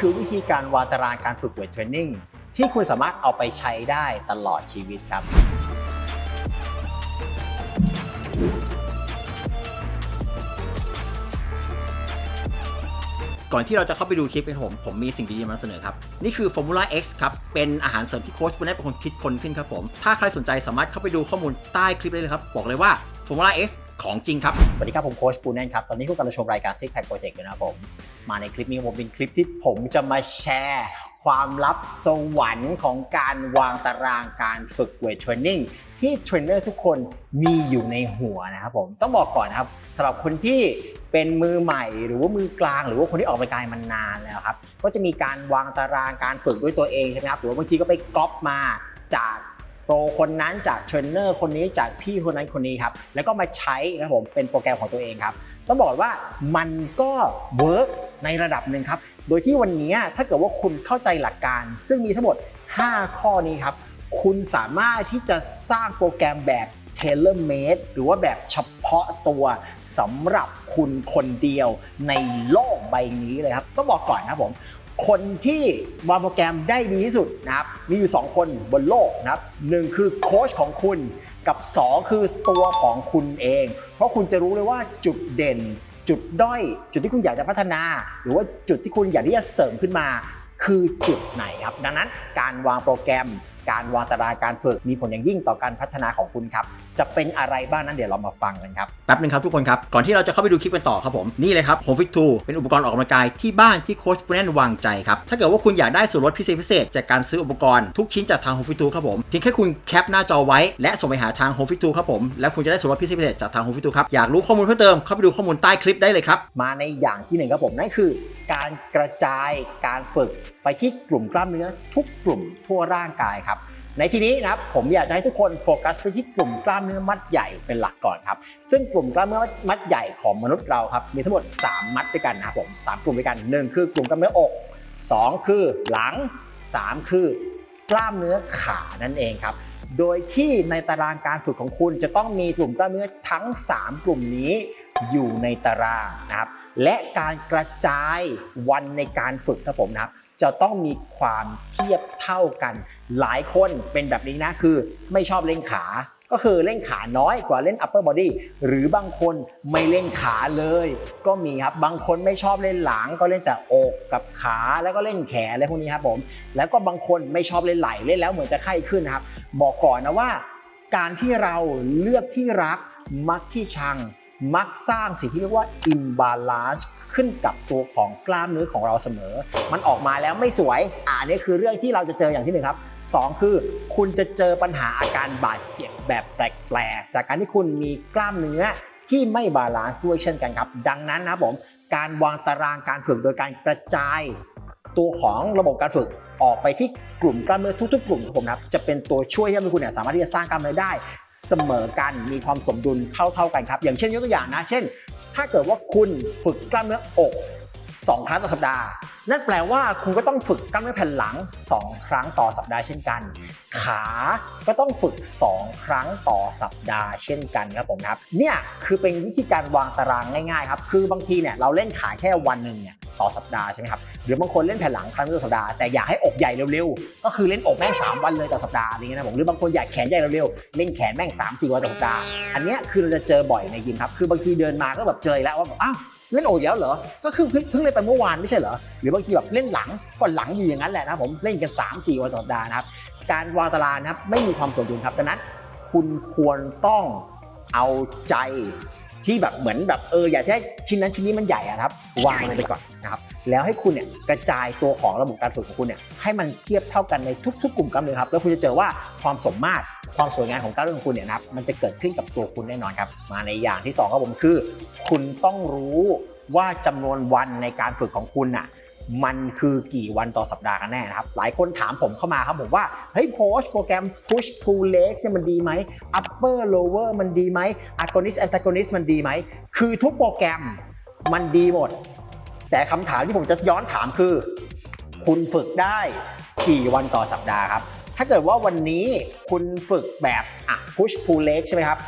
คือวิธีการวางตารางการฝึกเวทเทรนนิ่งที่คุณสามารถเอาไปใช้ได้ตลอดชีวิตครับ ก่อนที่เราจะเข้าไปดูคลิปกันผม ผมมีสิ่งดีๆมาเสนอครับ นี่คือ Formula X ครับ เป็นอาหารเสริมที่โค้ชปุณณเป็นคนคิดคนขึ้นครับผม ถ้าใครสนใจสามารถเข้าไปดูข้อมูลใต้คลิปได้เลยครับ บอกเลยว่า Formula X ของจริงครับ สวัสดีครับผมโค้ชปูแน่นครับ ตอนนี้คุณกำลังชมรายการ Six Pack Project อยู่นะครับผม มาในคลิปนี้ผมเป็นคลิปที่ผมจะมาแชร์ ความลับสวรรค์ของการวางตารางการฝึกเวทเทรนนิ่งที่เทรนเนอร์ทุกคนมีอยู่ในหัวนะครับผม ต้องบอกก่อนนะครับสำหรับคนที่เป็นมือใหม่หรือว่ามือกลาง หรือว่าคนที่ออกกำลังกายมานานแล้วครับก็จะมีการวางตารางการฝึกด้วยตัวเองใช่ไหมครับหรือว่าบางทีก็ไปก๊อปมาจาก โปรคนนั้นจากเทรนเนอร์คนนี้จากพี่คนนั้นคนนี้ครับ แล้วก็มาใช้นะผมเป็นโปรแกรมของตัวเองครับ ต้องบอกว่ามันก็เวิร์กในระดับหนึ่งครับ โดยที่วันนี้ถ้าเกิดว่าคุณเข้าใจหลักการ ซึ่งมีทั้งหมด 5 ข้อนี้ครับ คุณสามารถที่จะสร้างโปรแกรมแบบ tailor made หรือว่าแบบเฉพาะตัวสำหรับคุณคนเดียวในโลกใบนี้เลยครับ ต้องบอกก่อนนะผม คนที่วางโปรแกรมได้ดีที่สุดนะครับ มีอยู่ 2 คนบนโลกนะครับหนึ่งคือโค้ชของคุณกับ 2 คือตัวของคุณเอง เพราะคุณจะรู้เลยว่าจุดเด่น จุดด้อย จุดที่คุณอยากจะพัฒนา หรือว่าจุดที่คุณอยากที่จะเสริมขึ้นมา คือจุดไหนครับ ดังนั้นการวางโปรแกรม การวางตารางการฝึกมีผลอย่างยิ่งต่อการพัฒนาของคุณครับ จะเป็นอะไรบ้างนั้นเดี๋ยวเรามาฟังกันครับแป๊บนึงครับทุกคนครับ ก่อนที่เราจะเข้าไปดูคลิปกันต่อครับผมนี่เลยครับ Home Fit 2เป็นอุปกรณ์ออกกำลังกายที่บ้านที่โค้ชปุณแนนวางใจครับถ้าเกิดว่าคุณอยากได้ส่วนลดพิเศษพิเศษจากการซื้ออุปกรณ์ทุกชิ้นจากทาง Home Fit 2ครับผมเพียงแค่คุณแคปหน้าจอไว้และส่งไปหาทาง Home Fit 2ครับผมแล้วคุณจะได้ส่วนลดพิเศษพิเศษจากทาง Home Fit 2ครับอยากรู้ข้อมูลเพิ่มเติมเข้าไปดูข้อมูลใต้คลิปได้เลยครับมาในอย่างที่หนึ่งครับผมนั่นคือ การกระจายการฝึกไปที่กลุ่มกล้ามเนื้อทุกกลุ่มทั่วร่างกายครับ ในที่นี้นะครับผมอยากจะให้ทุกคนโฟกัสไปที่กลุ่มกล้ามเนื้อมัดใหญ่เป็นหลักก่อนครับ ซึ่งกลุ่มกล้ามเนื้อมัดใหญ่ของมนุษย์เราครับมีทั้งหมด 3 มัดด้วยกันนะครับผมสามกลุ่มด้วยกัน 1 คือกลุ่มกล้ามเนื้ออก 2 คือหลัง 3 คือกล้ามเนื้อขานั่นเองครับ โดยที่ในตารางการฝึกของคุณจะต้องมีกลุ่มกล้ามเนื้อทั้ง 3 กลุ่มนี้อยู่ในตารางนะครับ และการกระจายวันในการฝึกครับผมนะครับจะต้องมีความเทียบเท่ากัน หลายคนเป็นแบบนี้นะคือไม่ชอบเล่นขา ก็คือเล่นขาน้อยกว่าเล่น upper body หรือบางคนไม่เล่นขาเลย ก็มีครับบางคนไม่ชอบเล่นหลัง ก็เล่นแต่อกกับขาแล้วก็เล่นแขนอะไรพวกนี้ครับผมแล้วก็บางคนไม่ชอบเล่นไหล่เล่นแล้วเหมือนจะไข้ขึ้นนะครับ บอกก่อนนะว่า การที่เราเลือกที่รักมักที่ชังมักสร้างสิ่งที่เรียกว่า imbalance ขึ้นกับตัวของกล้ามเนื้อของเราเสมอ มันออกมาแล้วไม่สวย อ่านี่คือเรื่องที่เราจะเจออย่างที่หนึ่งครับ สองคือ คุณจะเจอปัญหาอาการบาดเจ็บแบบแปลกๆ จากการที่คุณมีกล้ามเนื้อที่ไม่บาลานซ์ด้วยเช่นกันครับ ดังนั้นนะครับผมการวางตารางการฝึกโดยการกระจาย ตัวของระบบการฝึกออกไปที่กลุ่มกล้ามเนื้อทุกๆ กลุ่มผมนะครับจะเป็นตัวช่วยที่ทำให้คุณเนี่ยสามารถที่จะสร้างกล้ามเนื้อได้ เสมอกันมีความสมดุลเท่าๆกันครับ อย่างเช่นยกตัวอย่างนะ เช่น ถ้าเกิดว่าคุณฝึกกล้ามเนื้ออก 2 ครั้งต่อสัปดาห์ นั่นแปลว่าคุณก็ต้องฝึกกล้ามเนื้อแผ่นหลัง 2 ครั้งต่อสัปดาห์เช่นกัน ขาก็ต้องฝึก 2 ครั้งต่อสัปดาห์เช่นกันครับผมครับ เนี่ยคือเป็นวิธีการวางตารางง่ายๆครับ คือบางทีเนี่ยเราเล่นขาแค่วันหนึ่งเนี่ยต่อสัปดาห์ใช่ไหมครับ หรือบางคนเล่นแผ่นหลังครั้งต่อสัปดาห์แต่อยากให้อกใหญ่เร็วๆ ก็คือเล่นอกแม่ง 3 วันเลยต่อสัปดาห์อะไรเงี้ยนะผมหรือบางคนอยากแขนใหญ่เร็วๆ เล่นแขนแม่ง 3 4 วันต่อสัปดาห์ อันเนี้ยคือเราจะเจอบ่อยในยิมครับ คือบางทีเดินมาก็แบบเจอแล้วว่าแบบอ้าว เล่นโอกอีกแล้วเหรอ ก็คือเพิ่งเพิ่งเล่นไปเมื่อวานไม่ใช่เหรอ หรือบางทีแบบเล่นหลังก็หลังอยู่อย่างนั้นแหละนะครับผมเล่นกัน 3 4 วันต่อสัปดาห์นะครับ การวางตารางนะครับไม่มีความสมดุลครับดังนั้น คุณควรต้องเอาใจที่แบบเหมือนแบบเอออยากให้ชิ้นนั้นชิ้นนี้มันใหญ่อะครับ วางลงไปก่อนนะครับแล้วให้คุณเนี่ยกระจายตัวของระบบการฝึกของคุณเนี่ยให้มันเทียบเท่ากันในทุก ๆ กลุ่มกล้ามเนื้อครับแล้วคุณจะเจอว่าความสมมาตร ความสวยงามของกามเนื้องคุณเนี่ยนะครับมันจะเกิดขึ้นกับตัวคุณแน่นอนครับ มาในอย่างที่สองครับผมคือ คุณต้องรู้ว่าจำนวนวันในการฝึกของคุณน่ะมันคือกี่วันต่อสัปดาห์กันแน่นะครับ หลายคนถามผมเข้ามาครับผมว่า เฮ้ยโค้ชโปรแกรม push pull legs เนี่ยมันดีไหม upper lower มันดีไหม agonist antagonist มันดีไหม คือทุกโปรแกรมมันดีหมด แต่คำถามที่ผมจะย้อนถามคือ คุณฝึกได้กี่วันต่อสัปดาห์ครับ ถ้าเกิดว่าวันนี้คุณฝึกแบบอะ push pull leg ใช่ไหมครับ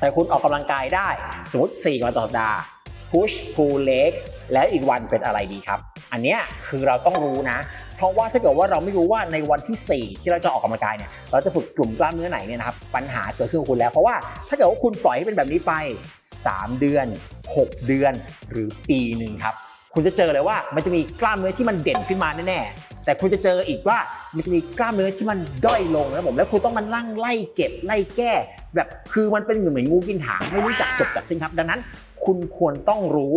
แต่คุณออกกำลังกายได้ สมมติ 4 วันต่อสัปดาห์ push pull legs แล้วอีกวันเป็นอะไรดีครับ อันเนี้ยคือเราต้องรู้นะ เพราะว่าถ้าเกิดว่าเราไม่รู้ว่าในวันที่ 4 ที่เราจะออกกำลังกายเนี่ย เราจะฝึกกลุ่มกล้ามเนื้อไหนเนี่ยนะครับ ปัญหาเกิดขึ้นกับคุณแล้ว เพราะว่าถ้าเกิดว่าคุณปล่อยให้เป็นแบบนี้ไป 3 เดือน 6 เดือนหรือปีหนึ่งครับ คุณจะเจอเลยว่ามันจะมีกล้ามเนื้อที่มันเด่นขึ้นมาแน่ๆแต่คุณจะเจออีกว่ามันจะมีกล้ามเนื้อที่มันด้อยลงนะผมแล้วคุณต้องมานั่งไล่เก็บไล่แก้ แบบคือมันเป็นเหมือนเหมือนงูกินหางไม่รู้จักจบจากสิ้นครับ ดังนั้น คุณควรต้องรู้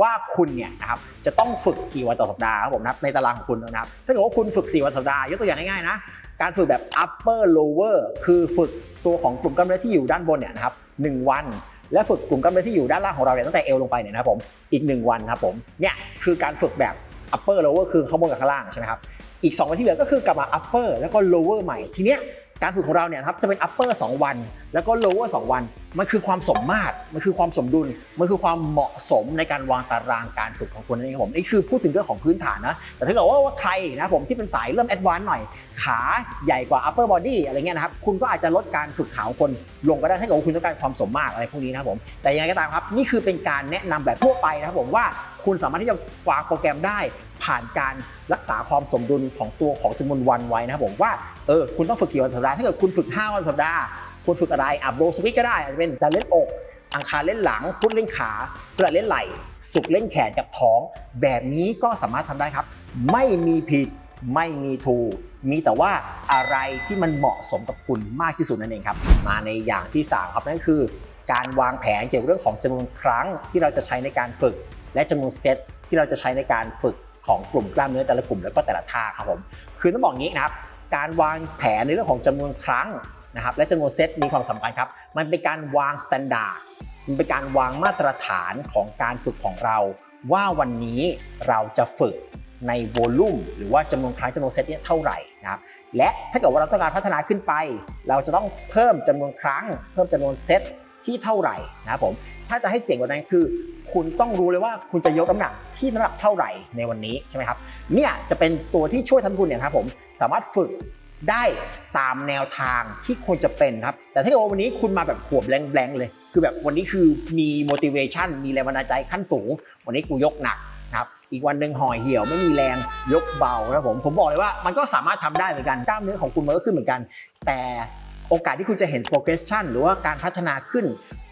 ว่าคุณเนี่ยนะครับจะต้องฝึกกี่วันต่อสัปดาห์ครับผมนะครับในตารางของคุณนะครับถ้าเกิดว่าคุณฝึก 4 วันสัปดาห์ยกตัวอย่างง่ายๆนะการฝึกแบบ upper lower คือฝึกตัวของกลุ่มกล้ามเนื้อที่อยู่ด้านบนเนี่ยนะครับหนึ่งวัน และฝึกกลุ่มกล้ามเนื้อที่อยู่ด้านล่างของเราเนี่ยตั้งแต่เอวลงไปเนี่ยนะครับผมอีก 1 วันครับผมเนี่ยคือการฝึกแบบ upper lower คือข้างบนกับข้างล่างใช่ไหมครับอีก2วันที่เหลือก็คือกลับมา upper แล้วก็ lower ใหม่ทีเนี้ย การฝึกของเราเนี่ยครับจะเป็น upper 2 วัน แล้วก็ lower 2 วัน มันคือความสมมาตร มันคือความสมดุล มันคือความเหมาะสมในการวางตารางการฝึกของคุณนั่นเองครับผมนี่คือพูดถึงเรื่องของพื้นฐานนะ แต่ถ้าเกิดว่าว่าใครนะผมที่เป็นสายเริ่มแอดวานซ์หน่อย ขาใหญ่กว่า upper body อะไรเงี้ยนะครับ คุณก็อาจจะลดการฝึกขาของคนลงก็ได้ถ้าเกิดว่าคุณต้องการความสมมาตรอะไรพวกนี้นะครับผม แต่ยังไงก็ตามครับ นี่คือเป็นการแนะนำแบบทั่วไปนะครับผมว่า คุณสามารถที่จะวางโปรแกรมได้ ผ่านการรักษาความสมดุลของตัวของจำนวนวันไว้นะครับผมว่าเออคุณต้องฝึกกี่วันสัปดาห์ถ้าเกิดคุณฝึก 5 วันสัปดาห์คุณฝึกอะไรอะโบสวิตก็ได้อาจจะเป็นการเล่นอกอังคารเล่นหลังพุธเล่นขาพฤหัสเล่นไหล่ศุกเล่นแขนกับท้อง แบบนี้ก็สามารถทำได้ครับ ไม่มีผิดไม่มีถูก มีแต่ว่าอะไรที่มันเหมาะสมกับคุณมากที่สุดนั่นเองครับ มาในอย่างที่สามครับนั่นคือ การวางแผนเกี่ยวกับเรื่องของจำนวนครั้งที่เราจะใช้ในการฝึก และจำนวนเซตที่เราจะใช้ในการฝึกของกลุ่มกล้ามเนื้อแต่ละกลุ่มแล้วก็แต่ละท่าครับผมคือต้องบอกงี้นะครับการวางแผนในเรื่องของจำนวนครั้งนะครับและจำนวนเซตมีความสำคัญครับ มันเป็นการวางมาตรฐานมันเป็นการวางมาตรฐานของการฝึกของเรา ว่าวันนี้เราจะฝึกในโวลูมหรือว่าจำนวนครั้งจำนวนเซตเนี่ยเท่าไหร่นะครับและถ้าเกิดว่าเราต้องการพัฒนาขึ้นไป เราจะต้องเพิ่มจำนวนครั้ง เพิ่มจำนวนเซต ที่เท่าไหร่นะครับผมถ้าจะให้เจ๋งกว่านั้นคือ คุณต้องรู้เลยว่าคุณจะยกน้ำหนักที่น้ำหนักเท่าไหร่ในวันนี้ใช่ไหมครับเนี่ยจะเป็นตัวที่ช่วยทำให้คุณเนี่ยครับผมสามารถฝึกได้ตามแนวทางที่ควรจะเป็นครับ แต่ถ้าเกิดว่าวันนี้คุณมาแบบขวบแรงๆเลย คือแบบวันนี้คือมี motivation มีแรงบันดาลใจขั้นสูง วันนี้กูยกหนักนะครับ อีกวันหนึ่งห่อเหี่ยวไม่มีแรงยกเบานะครับผม ผมบอกเลยว่ามันก็สามารถทำได้เหมือนกัน กล้ามเนื้อของคุณมันก็ขึ้นเหมือนกัน แต่ โอกาสที่คุณจะเห็น progression หรือว่าการพัฒนาขึ้น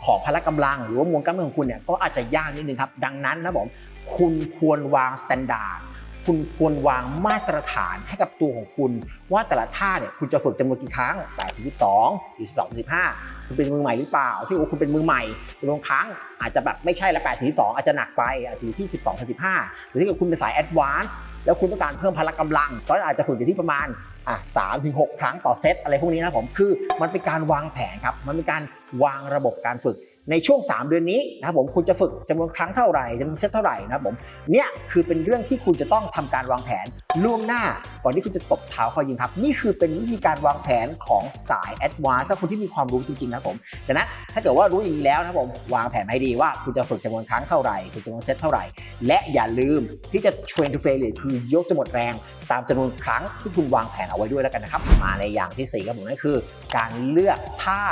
ของพละกำลัง หรือว่ามวลกล้ามเนื้อของคุณเนี่ยก็อาจจะยากนิดนึงครับ ดังนั้นนะผมคุณควรวาง standard คุณควรวางมาตรฐานให้กับตัวของคุณ ว่าแต่ละท่าเนี่ยคุณจะฝึกจำนวนกี่ครั้ง8ถึง12หรือ12ถึง15 คุณเป็นมือใหม่หรือเปล่า ที่ว่าคุณเป็นมือใหม่จำนวนครั้งอาจจะแบบไม่ใช่ละ8ถึง12อาจจะหนักไปอาจจะอยู่ที่ 12ถึง15 หรือถ้าเกิดคุณเป็นสาย advance แล้วคุณต้องการเพิ่มพละกำลัง ก็อาจจะฝึกอยู่ที่ประมาณอะ3ถึง6ครั้งต่อเซตอะไรพวกนี้นะผมคือมันเป็นการวางแผนครับมันเป็นการวางระบบการฝึก ในช่วง 3 เดือนนี้นะครับผมคุณจะฝึกจำนวนครั้งเท่าไหร่จำนวนเซตเท่าไหร่นะครับผมเนี่ยคือเป็นเรื่องที่คุณจะต้องทำการวางแผนล่วงหน้า ก่อนที่คุณจะตบเท้าเข้ายิงครับ นี่คือเป็นวิธีการวางแผนของสายแอดวานซ์คนที่มีความรู้จริงๆนะครับผมดังนั้นถ้าเกิดว่ารู้อย่างนี้แล้วนะครับผมวางแผนให้ดีว่าคุณจะฝึกจำนวนครั้งเท่าไหร่ฝึกจำนวนเซตเท่าไหร่ และอย่าลืมที่จะ train to failure คือยกจนหมดแรง ตามจำนวนครั้งที่คุณวางแผนเอาไว้ด้วยแล้วกันนะครับมาในอย่างที่สี่ครับผมนั่นคือ การเลือกท่า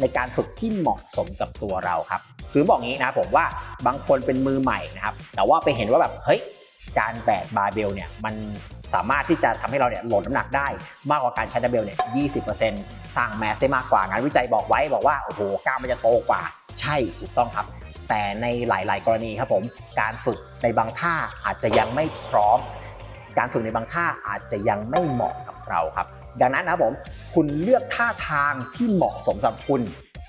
ในการฝึกที่เหมาะสมกับตัวเราครับ คือบอกงี้นะผมว่าบางคนเป็นมือใหม่นะครับแต่ว่าไปเห็นว่าแบบเฮ้ยการแบกบาร์เบลเนี่ยมันสามารถที่จะทำให้เราเนี่ยลดน้ำหนักได้มากกว่าการใช้ดัมเบลเนี่ย20%สร้างแมสได้มากกว่างานวิจัยบอกไว้บอกว่าโอ้โหกล้ามมันจะโตกว่าใช่ถูกต้องครับ แต่ในหลาย ๆ กรณีครับผมการฝึกในบางท่าอาจจะยังไม่พร้อม การฝึกในบางท่าอาจจะยังไม่เหมาะกับเราครับ ดังนั้นนะผมคุณเลือกท่าทางที่เหมาะสมสำหรับคุณ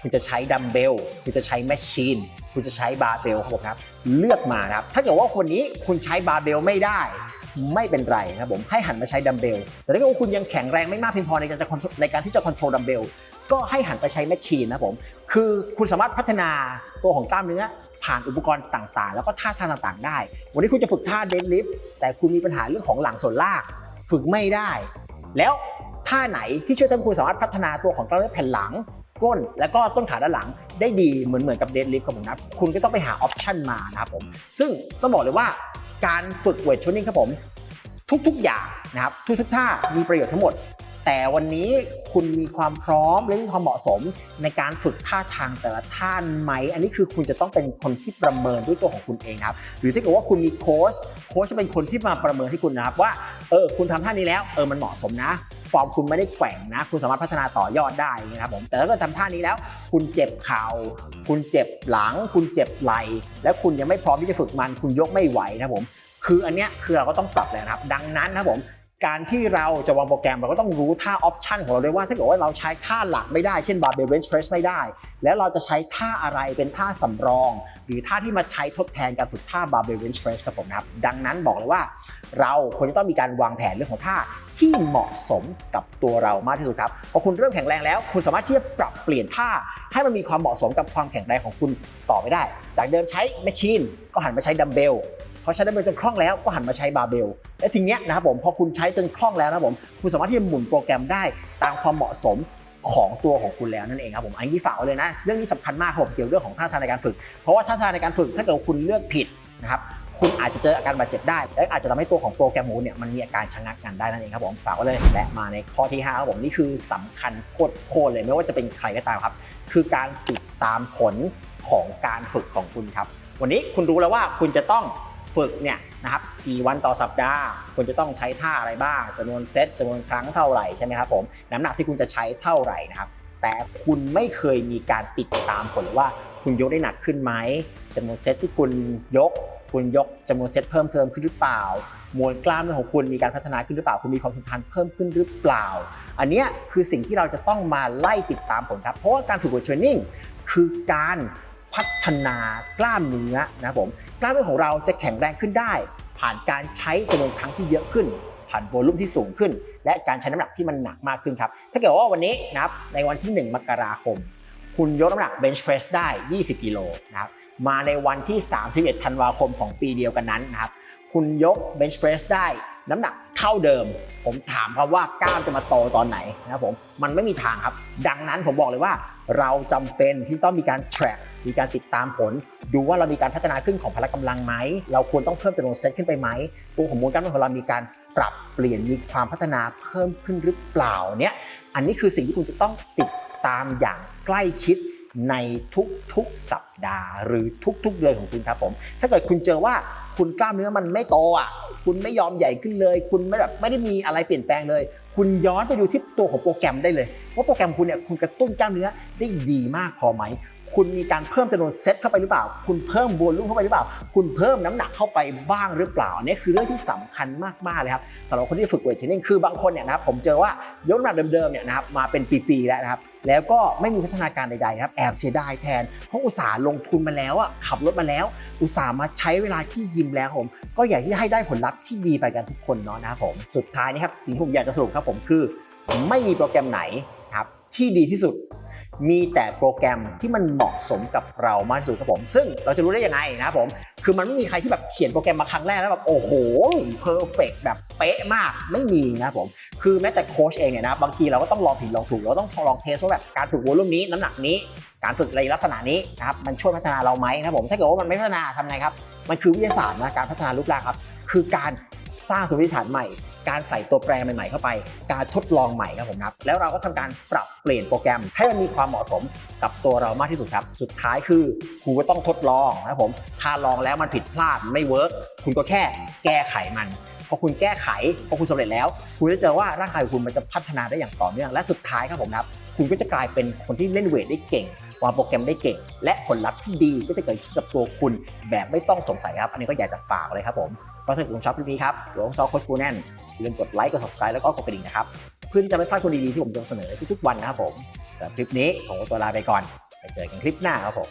คุณจะใช้ดัมเบล คุณจะใช้แมชชีน คุณจะใช้บาร์เบลครับผมครับ เลือกมาครับ ถ้าเกิดว่าวันนี้คุณใช้บาร์เบลไม่ได้ ไม่เป็นไรนะครับผม ให้หันมาใช้ดัมเบล แต่ถ้าเกิดว่าคุณยังแข็งแรงไม่มากเพียงพอในการจะ control ในการที่จะคอนโทรลดัมเบล ก็ให้หันไปใช้แมชชีนนะครับผม คือคุณสามารถพัฒนาตัวของกล้ามเนื้อ ผ่านอุปกรณ์ต่างๆ แล้วก็ท่าทางต่างๆ ได้ วันนี้คุณจะฝึกท่าเดนลิฟต์แต่คุณมีปัญหาเรื่องของหลังส่วนล่าง ฝึกไม่ได้ แล้ว ท่าไหนที่ช่วยทำให้คุณสามารถพัฒนาตัวของกล้ามเนื้อแผ่นหลัง ก้น และก็ต้นขาด้านหลังได้ดีเหมือนเหมือนกับเดนลิฟครับผมนะคุณก็ต้องไปหาออปชันมานะครับผมซึ่งต้องบอกเลยว่าการฝึกเวทเทรนนิ่งครับผมทุกๆอย่างนะครับทุกๆท่ามีประโยชน์ทั้งหมด แต่วันนี้คุณมีความพร้อมและมีความเหมาะสมในการฝึกท่าทางแต่ละท่านไหม อันนี้คือคุณจะต้องเป็นคนที่ประเมินด้วยตัวของคุณเองครับ หรือถ้าเกิดว่าคุณมีโค้ชโค้ชจะเป็นคนที่มาประเมินให้คุณนะครับว่าเออคุณทำท่านี้แล้วเออมันเหมาะสมนะ ฟอร์มคุณไม่ได้แกว่งนะ คุณสามารถพัฒนาต่อยอดได้นะครับผมแต่ถ้าเกิดทำท่านี้แล้ว คุณเจ็บเข่าคุณเจ็บหลัง คุณเจ็บไหล่และคุณยังไม่พร้อมที่จะฝึกมัน คุณยกไม่ไหวนะครับผมคืออันเนี้ยคือเราก็ต้องปรับเลยนะครับ ดังนั้นนะผม การที่เราจะวางโปรแกรมเราก็ต้องรู้ท่าออปชันของเราด้วยว่าถ้าเกิดว่าเราใช้ท่าหลักไม่ได้เช่น barbell bench press ไม่ได้ แล้วเราจะใช้ท่าอะไรเป็นท่าสำรอง หรือท่าที่มาใช้ทดแทนการฝึกท่า barbell bench press ครับผมนะครับ ดังนั้นบอกเลยว่า เราควรจะต้องมีการวางแผนเรื่องของท่าที่เหมาะสมกับตัวเรามากที่สุดครับพอคุณเริ่มแข็งแรงแล้ว คุณสามารถที่จะปรับเปลี่ยนท่า ให้มันมีความเหมาะสมกับความแข็งแรงของคุณต่อไปได้ จากเดิมใช้แมชชีนก็หันมาใช้ดัมเบล พอใช้ดัมเบลจนคล่องแล้วก็หันมาใช้บาร์เบลและทีเนี้ยนะครับผมพอคุณใช้จนคล่องแล้วนะครับผมคุณสามารถที่จะหมุนโปรแกรมได้ตามความเหมาะสมของตัวของคุณแล้วนั่นเองครับผมอันนี้ฝากไว้เลยนะ เรื่องนี้สำคัญมากครับผมเกี่ยวเรื่องของท่าทางในการฝึก เพราะว่าท่าทางในการฝึกถ้าเกิดคุณเลือกผิดนะครับคุณอาจจะเจออาการบาดเจ็บได้ และอาจจะทำให้ตัวของโปรแกรมของคุณเนี่ยมันมีอาการชะงักงานได้นั่นเองครับผมฝากไว้เลยและมาในข้อที่5ครับผมนี่คือสำคัญโคตรเลยไม่ว่าจะเป็นใครก็ตามครับ คือการติดตามผลของการฝึกของคุณครับ วันนี้คุณรู้แล้วว่าคุณจะต้อง ฝึกเนี่ยนะครับกี่วันต่อสัปดาห์คุณจะต้องใช้ท่าอะไรบ้างจำนวนเซตจำนวนครั้งเท่าไหร่ใช่ไหมครับผมน้ำหนักที่คุณจะใช้เท่าไหร่นะครับแต่คุณไม่เคยมีการติดตามผลว่าคุณยกได้หนักขึ้นไหมจำนวนเซตที่คุณยก คุณยกจำนวนเซตเพิ่มเพิ่มขึ้นหรือเปล่ามวลกล้ามเนื้อของคุณมีการพัฒนาขึ้นหรือเปล่า คุณมีความทนทานเพิ่มขึ้นหรือเปล่า อันนี้คือสิ่งที่เราจะต้องมาไล่ติดตามผลครับ เพราะว่าการฝึกหัวเทรนนิ่งคือการ พัฒนากล้ามเนื้อนะครับผมกล้ามเนื้อของเราจะแข็งแรงขึ้นได้ ผ่านการใช้จำนวนครั้งที่เยอะขึ้น ผ่านโวลูมที่สูงขึ้น และการใช้น้ำหนักที่มันหนักมากขึ้นครับ ถ้าเกิดว่าวันนี้นะครับในวันที่ 1 มกราคม คุณยกน้ำหนักเบนช์เพรสได้ 20 กิโลนะครับมาในวันที่ 31 ธันวาคมของปีเดียวกันนั้นนะครับคุณยกเบนช์เพรสได้น้ำหนักเท่าเดิม ผมถามครับว่ากล้ามจะมาโตตอนไหนนะครับผมมันไม่มีทางครับ ดังนั้นผมบอกเลยว่า เราจำเป็นที่ต้องมีการ track มีการติดตามผล ดูว่าเรามีการพัฒนาขึ้นของพละกำลังไหม เราควรต้องเพิ่มจำนวนเซตขึ้นไปไหม ตัวของมวลกล้ามเนื้อของเรามีการปรับเปลี่ยนมีความพัฒนาเพิ่มขึ้นหรือเปล่าเนี่ย อันนี้คือสิ่งที่คุณจะต้องติดตามอย่างใกล้ชิด ในทุกๆสัปดาห์ หรือทุกๆเดือนของคุณครับผม ถ้าเกิดคุณเจอว่าคุณกล้ามเนื้อมันไม่โตอะ คุณไม่ยอมใหญ่ขึ้นเลย คุณไม่แบบไม่ได้มีอะไรเปลี่ยนแปลงเลย คุณย้อนไปดูที่ตัวของโปรแกรมได้เลย ว่าโปรแกรมคุณเนี่ยคุณกระตุ้นกล้ามเนื้อได้ดีมากพอไหม คุณมีการเพิ่มจำนวนเซตเข้าไปหรือเปล่า คุณเพิ่มโวลูมเข้าไปหรือเปล่า คุณเพิ่มน้ำหนักเข้าไปบ้างหรือเปล่าอันนี้คือเรื่องที่สำคัญมากๆเลยครับสำหรับคนที่ฝึกเวทเทรนนิ่งคือบางคนเนี่ยนะครับผมเจอว่ายกน้ำหนักเดิมๆเนี่ยนะครับมาเป็นปีๆแล้วนะครับ แล้วก็ไม่มีพัฒนาการใดๆครับแอบเสียดายแทนเพราะอุตส่าห์ลงทุนมาแล้วอะขับรถมาแล้ว อุตส่าห์มาใช้เวลาที่ยิมแล้วผม ก็อยากที่จะให้ได้ผลลัพธ์ที่ดีไปกันทุกคนเนาะนะครับผมสุดท้ายนี้ครับสิ่งที่ผมอยากจะสรุปครับผมคือ ไม่มีโปรแกรมไหนครับที่ดีที่สุด มีแต่โปรแกรมที่มันเหมาะสมกับเรามากที่สุดครับผม ซึ่งเราจะรู้ได้ยังไงนะครับผม คือมันไม่มีใครที่แบบเขียนโปรแกรมมาครั้งแรกแล้วแบบโอ้โหเพอร์เฟกแบบเป๊ะมากไม่มีนะครับผม คือแม้แต่โค้ชเองเนี่ยนะบางทีเราก็ต้องลองผิดลองถูกเราต้องลองเทสว่าแบบการฝึกวอลลุ่มนี้น้ำหนักนี้การฝึกในลักษณะนี้นะครับมันช่วยพัฒนาเราไหมนะครับผมถ้าเกิดว่ามันไม่พัฒนาทำไงครับ มันคือวิทยาศาสตร์นะการพัฒนารูปร่างครับ คือการสร้างสมมติฐานใหม่ การใส่ตัวแปรใหม่ๆเข้าไป การทดลองใหม่ครับผมครับ แล้วเราก็ทำการปรับเปลี่ยนโปรแกรม ให้มันมีความเหมาะสมกับตัวเรามากที่สุดครับ สุดท้ายคือครูก็ต้องทดลองนะครับผม ถ้าลองแล้วมันผิดพลาดไม่เวิร์กคุณก็แค่แก้ไขมันพอคุณแก้ไขพอคุณสำเร็จแล้ว คุณจะเจอว่าร่างกายของคุณมันจะพัฒนาได้อย่างต่อเนื่องและสุดท้ายครับผมครับ คุณก็จะกลายเป็นคนที่เล่นเวทได้เก่งวางโปรแกรมได้เก่ง และผลลัพธ์ที่ดีก็จะเกิดขึ้นกับตัวคุณแบบไม่ต้องสงสัยครับ อันนี้ก็อยากจะฝากเลยครับผม เราะถ้าเกิดคุณชอบคลิปนี้ครับหรือว่าคุณชอปโค้ชฟูแนนอย่าลืมกดไลค์กด subscribe แล้วก็กดกระดิ่งนะครับ เพื่อที่จะไม่พลาดคนดีๆที่ผมจะนำเสนอในทุกๆวันนะครับผมสำหรับคลิปนี้ผมก็ตัวลาไปก่อนไปเจอกันคลิปหน้าครับผม